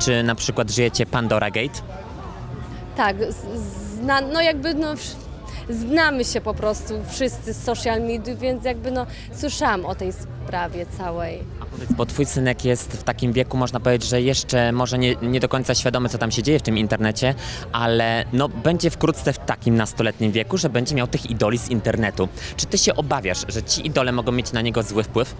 czy na przykład żyjecie Pandora Gate? Tak, zna, no jakby no, znamy się po prostu wszyscy z social media, więc jakby no słyszałam o tej sprawie całej. A powiedz, bo twój synek jest w takim wieku, można powiedzieć, że jeszcze może nie, nie do końca świadomy, co tam się dzieje w tym internecie, ale no, będzie wkrótce w takim nastoletnim wieku, że będzie miał tych idoli z internetu. Czy ty się obawiasz, że ci idole mogą mieć na niego zły wpływ?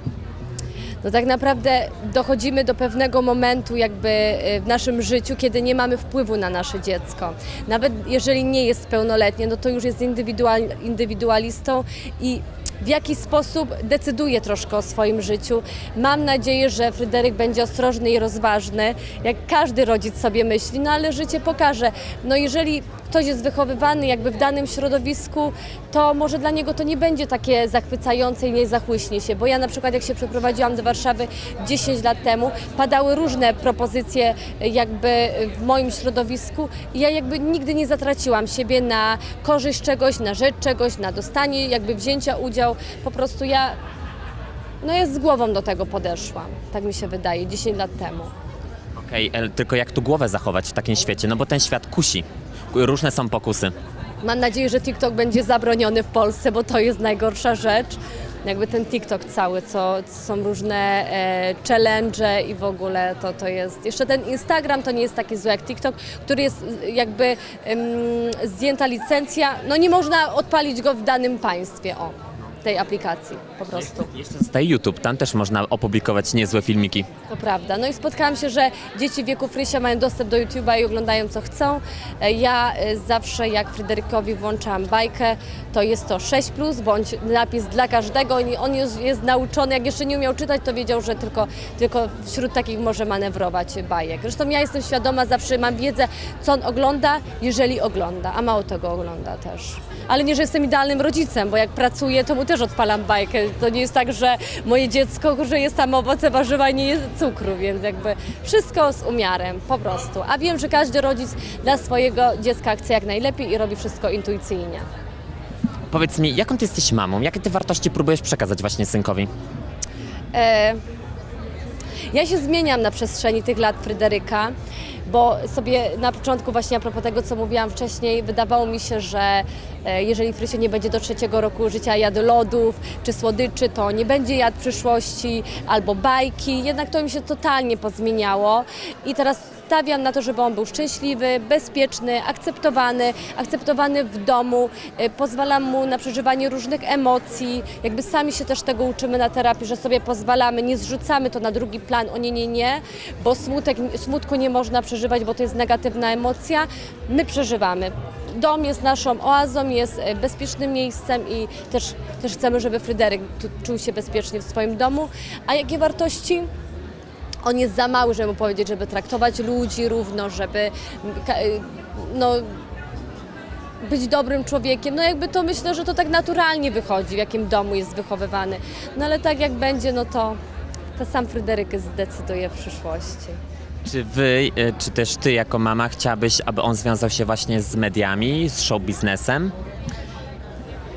No tak naprawdę dochodzimy do pewnego momentu jakby y, w naszym życiu, kiedy nie mamy wpływu na nasze dziecko. Nawet jeżeli nie jest pełnoletnie, no to już jest indywidual, indywidualistą i w jakiś sposób decyduje troszkę o swoim życiu. Mam nadzieję, że Fryderyk będzie ostrożny i rozważny, jak każdy rodzic sobie myśli, no ale życie pokaże. No jeżeli ktoś jest wychowywany jakby w danym środowisku, to może dla niego to nie będzie takie zachwycające i nie zachłyśnie się, bo ja na przykład jak się przeprowadziłam do Warszawy 10 lat temu, padały różne propozycje jakby w moim środowisku i ja jakby nigdy nie zatraciłam siebie na korzyść czegoś, na rzecz czegoś, na dostanie jakby wzięcia udziału. Po prostu ja no ja z głową do tego podeszłam, tak mi się wydaje, 10 lat temu. Okej, e, tylko jak tu głowę zachować w takim świecie? No bo ten świat kusi. Różne są pokusy. Mam nadzieję, że TikTok będzie zabroniony w Polsce, bo to jest najgorsza rzecz. Jakby ten TikTok cały, co, co są różne e, challenge i w ogóle to, to jest. Jeszcze ten Instagram to nie jest taki zły jak TikTok, który jest jakby em, zdjęta licencja. No nie można odpalić go w danym państwie, o, tej aplikacji po prostu. Jeszcze zostaje YouTube, tam też można opublikować niezłe filmiki. To prawda. No i spotkałam się, że dzieci w wieku Frysia mają dostęp do YouTube'a i oglądają co chcą. E, Ja e, zawsze jak Fryderykowi włączam bajkę, to jest to 6 bądź napis dla każdego. On jest, jest nauczony, jak jeszcze nie umiał czytać, to wiedział, że tylko, tylko wśród takich może manewrować bajek. Zresztą ja jestem świadoma, zawsze mam wiedzę, co on ogląda, jeżeli ogląda, a mało tego ogląda też. Ale nie, że jestem idealnym rodzicem, bo jak pracuję, to mu też odpalam bajkę. To nie jest tak, że moje dziecko, jest tam owoce, warzywa i nie jest cukru, więc jakby wszystko z umiarem, po prostu. A wiem, że każdy rodzic dla swojego dziecka chce jak najlepiej i robi wszystko intuicyjnie. Powiedz mi, jaką ty jesteś mamą? Jakie ty wartości próbujesz przekazać właśnie synkowi? E, ja się zmieniam na przestrzeni tych lat Fryderyka, bo sobie na początku właśnie a propos tego, co mówiłam wcześniej, wydawało mi się, że e, jeżeli Frysio nie będzie do trzeciego roku życia jadł lodów czy słodyczy, to nie będzie jadł przyszłości albo bajki. Jednak to mi się totalnie pozmieniało i teraz stawiam na to, żeby on był szczęśliwy, bezpieczny, akceptowany, akceptowany w domu. E, Pozwalam mu na przeżywanie różnych emocji. Jakby sami się też tego uczymy na terapii, że sobie pozwalamy, nie zrzucamy to na drugi plan, o nie, nie, nie, bo smutek, smutku nie można przeżywać, bo to jest negatywna emocja. My przeżywamy. Dom jest naszą oazą, jest e, bezpiecznym miejscem i też, też chcemy, żeby Fryderyk czuł się bezpiecznie w swoim domu. A jakie wartości? On jest za mały, żeby mu powiedzieć, żeby traktować ludzi równo, żeby ka- no, być dobrym człowiekiem. No jakby to myślę, że to tak naturalnie wychodzi, w jakim domu jest wychowywany. No ale tak jak będzie, no to, to sam Fryderyk zdecyduje w przyszłości. Czy wy, e, czy też ty jako mama chciałabyś, aby on związał się właśnie z mediami, z show biznesem?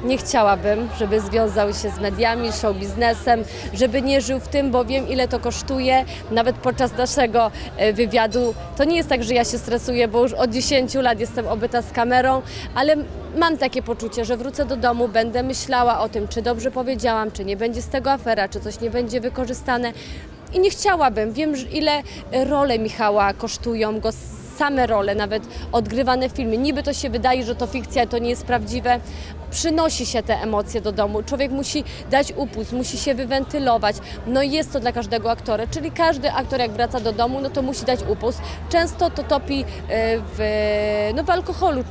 Nie chciałabym, żeby związał się z mediami, show biznesem, żeby nie żył w tym, bo wiem ile to kosztuje. Nawet podczas naszego e, wywiadu to nie jest tak, że ja się stresuję, bo już od 10 lat jestem obyta z kamerą, ale mam takie poczucie, że wrócę do domu, będę myślała o tym, czy dobrze powiedziałam, czy nie będzie z tego afera, czy coś nie będzie wykorzystane. I nie chciałabym. Wiem, ile role Michała kosztują go same role, nawet odgrywane filmy. Niby to się wydaje, że to fikcja, to nie jest prawdziwe. Przynosi się te emocje do domu. Człowiek musi dać upust, musi się wywentylować. No i jest to dla każdego aktora, czyli każdy aktor jak wraca do domu, no to musi dać upust. Często to topi e, w, no w alkoholu.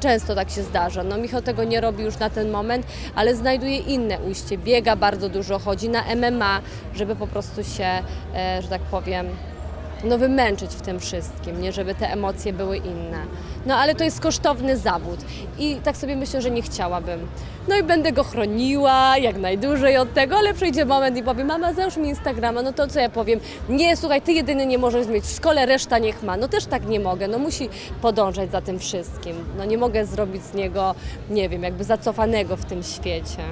Często tak się zdarza. No Michał tego nie robi już na ten moment, ale znajduje inne ujście. Biega bardzo dużo, chodzi na MMA, żeby po prostu się, e, że tak powiem, no wymęczyć w tym wszystkim, nie żeby te emocje były inne. No ale to jest kosztowny zawód i tak sobie myślę, że nie chciałabym. No i będę go chroniła jak najdłużej od tego, ale przyjdzie moment i powiem, mama załóż mi Instagrama, no to co ja powiem? Nie, słuchaj, ty jedyny nie możesz mieć w szkole, reszta niech ma. No też tak nie mogę, no musi podążać za tym wszystkim. No nie mogę zrobić z niego, nie wiem, jakby zacofanego w tym świecie.